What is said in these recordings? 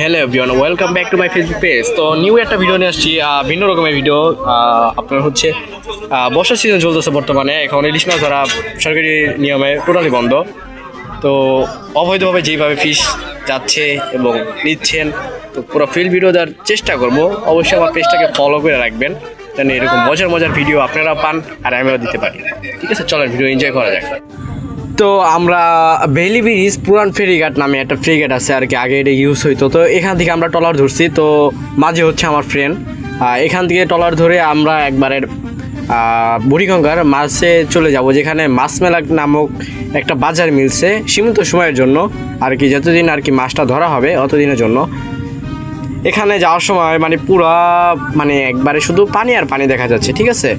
Hello everyone welcome back to my Facebook page তো new একটা video নিয়ে আসছি ভিন্ন রকমের ভিডিও আপনার হচ্ছে বর্ষার সিজন চলতেছে বর্তমানে। এখন ইলিশ মাছ ধরা সরকারি নিয়মে টোটালি বন্ধ। তো অবৈধভাবে যেইভাবে ফিশ যাচ্ছে এবং নিচ্ছেন, তো পুরো ফিল্ড ভিডিও দেওয়ার চেষ্টা করব। অবশ্যই আমার পেজটাকে ফলো করে রাখবেন, যেন এরকম মজার মজার ভিডিও আপনারা পান, আর আমিও দিতে পারি। ঠিক আছে, চলেন ভিডিও এনজয় করা যাক। তো আমরা বেলি ব্রিজ পুরান ফেরিঘাট নামে একটা ফেরিঘাট আছে আর কি, আগে এটা ইউজ হইতো। তো এখান থেকে আমরা টলার ধরছি, তো মাঝে হচ্ছে আমার ফ্রেন্ড এখান থেকে ট্রলার ধরে আমরা একবারের বুড়িগঙ্গার মাছে চলে যাব, যেখানে মাছ মেলা নামক একটা বাজার মিলছে সীমিত সময়ের জন্য, আর কি যতদিন আর কি মাছটা ধরা হবে অতদিনের জন্য। এখানে যাওয়ার সময় মানে পুরা মানে একবারে শুধু পানি আর পানি দেখা যাচ্ছে, ঠিক আছে?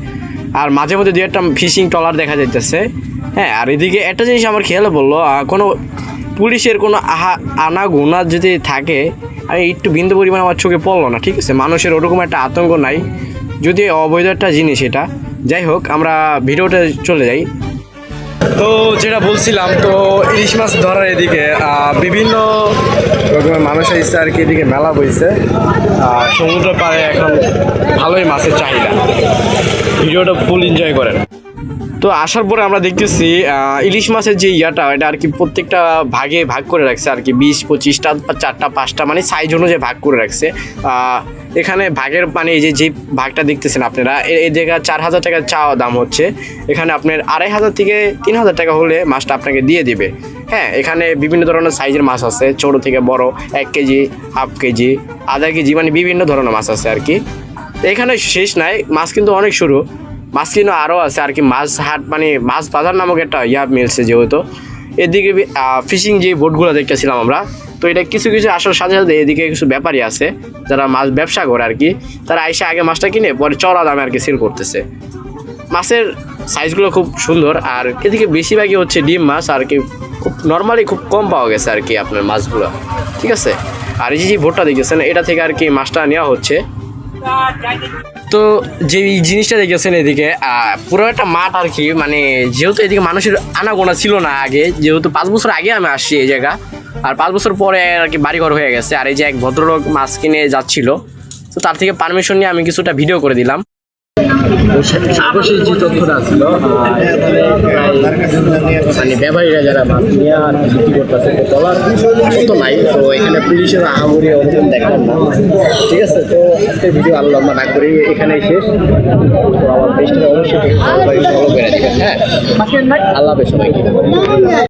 আর মাঝে মধ্যে দু একটা ফিশিং ট্রলার দেখা যাইতেছে। হ্যাঁ আর এদিকে একটা জিনিস আমার খেয়ালে বলল কোনো পুলিশের কোনো আহা আনা গোনা যদি থাকে, আর একটু বিন্দু পরিমাণ আমার চোখে পড়ল না, ঠিক আছে? মানুষের ওরকম একটা আতঙ্ক নাই। যদি অবৈধ একটা জিনিস এটা। যাই হোক, আমরা ভিডিওটা চলে যাই। তো যেটা বলছিলাম, তো ইলিশ মাছ ধরার এদিকে বিভিন্ন রকমের মানুষ এসছে আর কি এদিকে মেলা বইছে। সমুদ্র পাড়ে এখন ভালোই মাছের চাহিদা। ভিডিওটা ফুল এনজয় করেন। তো আসার পরে আমরা দেখতেছি ইলিশ মাছের যে ইয়াটা, এটা আর কি প্রত্যেকটা ভাগে ভাগ করে রাখছে আর কি, বিশ, পঁচিশটা চারটা, পাঁচটা মানে সাইজ অনুযায়ী ভাগ করে রাখছে। এখানে ভাগের মানে এই যে যে ভাগটা দেখতেছেন আপনারা এই জায়গা চার হাজার টাকা চাওয়া দাম হচ্ছে। এখানে আপনার আড়াই হাজার থেকে তিন হাজার টাকা হলে মাছটা আপনাকে দিয়ে দিবে। হ্যাঁ এখানে বিভিন্ন ধরনের সাইজের মাছ আছে, ছোটো থেকে বড়, এক K G half K G, আধা কেজি মানে বিভিন্ন ধরনের মাছ আছে আর কি। এখানে শেষ নাই, মাছ কিন্তু অনেক শুরু মাছ কিনো আরও আছে আর কি, মাছ হাট মানে মাছ বাজার নামক একটা ইয়া মিলছে যেহেতু। এদিকে ফিশিং যে বোটগুলো দেখতেছিলাম আমরা, তো এটা কিছু কিছু আসার সাথে সাথে এদিকে কিছু ব্যাপারী আছে, যারা মাছ ব্যবসা করে আর কি। তারা আইসে আগে মাছটা কিনে পরে চড়া দামে আর কি সেল করতেছে। মাছের সাইজগুলো খুব সুন্দর আর এদিকে বেশিরভাগই হচ্ছে ডিম মাছ আর কি খুব নর্মালি খুব কম পাওয়া গেছে আর কি আপনার মাছগুলো। ঠিক আছে? আর এই যে ভোটটা দেখেছেন এটা থেকে আর কি মাছটা নেওয়া হচ্ছে। তো যে জিনিসটা দেখেছেন এদিকে পুরো একটা মাঠ আর কি মানে যেহেতু এদিকে মানুষের আনাগোনা ছিল না আগে, যেহেতু পাঁচ বছর আগে আমি আসছি এই জায়গা, আর পাঁচ বছর পরে আর কি বাড়িঘর হয়ে গেছে, আর এই যে এক ভদ্রলোক মাছ কিনে যাচ্ছিল, তো তার থেকে পারমিশন নিয়ে আমি কিছুটা ভিডিও করে দিলাম। সর্বশেষ যে তথ্যটা ছিল মানে ব্যবসায়ীরা যারা মাছ নিয়ে আর বিক্রি করতেছে, তো ডলার তো নাই। তো এখানে পুলিশের আহামরি অঞ্চল দেখলাম না। ঠিক আছে, তো আজকের ভিডিও আলো লম্বা না করি এখানেই শেষ। তো আমার পেজটা অবশ্যই ফলো করে হ্যাঁ? আল্লাহ হাফেজ সবাইকে।